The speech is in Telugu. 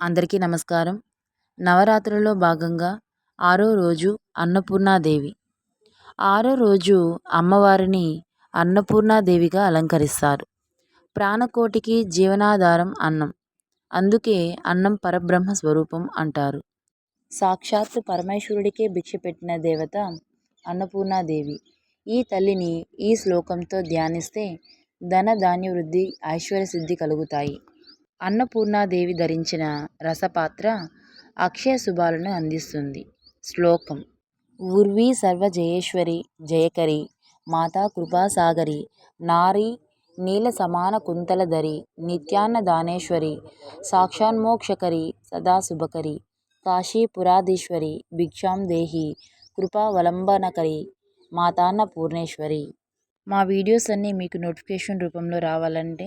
అందరికీ నమస్కారం. నవరాత్రుల్లో భాగంగా ఆరో రోజు అన్నపూర్ణాదేవి. ఆరో రోజు అమ్మవారిని అన్నపూర్ణాదేవిగా అలంకరిస్తారు. ప్రాణకోటికి జీవనాధారం అన్నం. అందుకే అన్నం పరబ్రహ్మ స్వరూపం అంటారు. సాక్షాత్తు పరమేశ్వరుడికే భిక్ష పెట్టిన దేవత అన్నపూర్ణాదేవి. ఈ తల్లిని ఈ శ్లోకంతో ధ్యానిస్తే ధన ధాన్య వృద్ధి ఐశ్వర్య సిద్ధి కలుగుతాయి. అన్నపూర్ణాదేవి ధరించిన రసపాత్ర అక్షయ శుభాలను అందిస్తుంది. శ్లోకం. ఊర్వీ సర్వజయేశ్వరి జయకరి మాతా కృపాసాగరి నారీ నీల సమాన కుంతలధరి నిత్యాన్న దానేశ్వరి సాక్షాన్మోక్షకరి సదాశుభకరి కాశీపురాధీశ్వరి భిక్షాం దేహి కృపావలంబనకరి మాతాన్న పూర్ణేశ్వరి మా వీడియోస్ అన్నీ మీకు నోటిఫికేషన్ రూపంలో రావాలంటే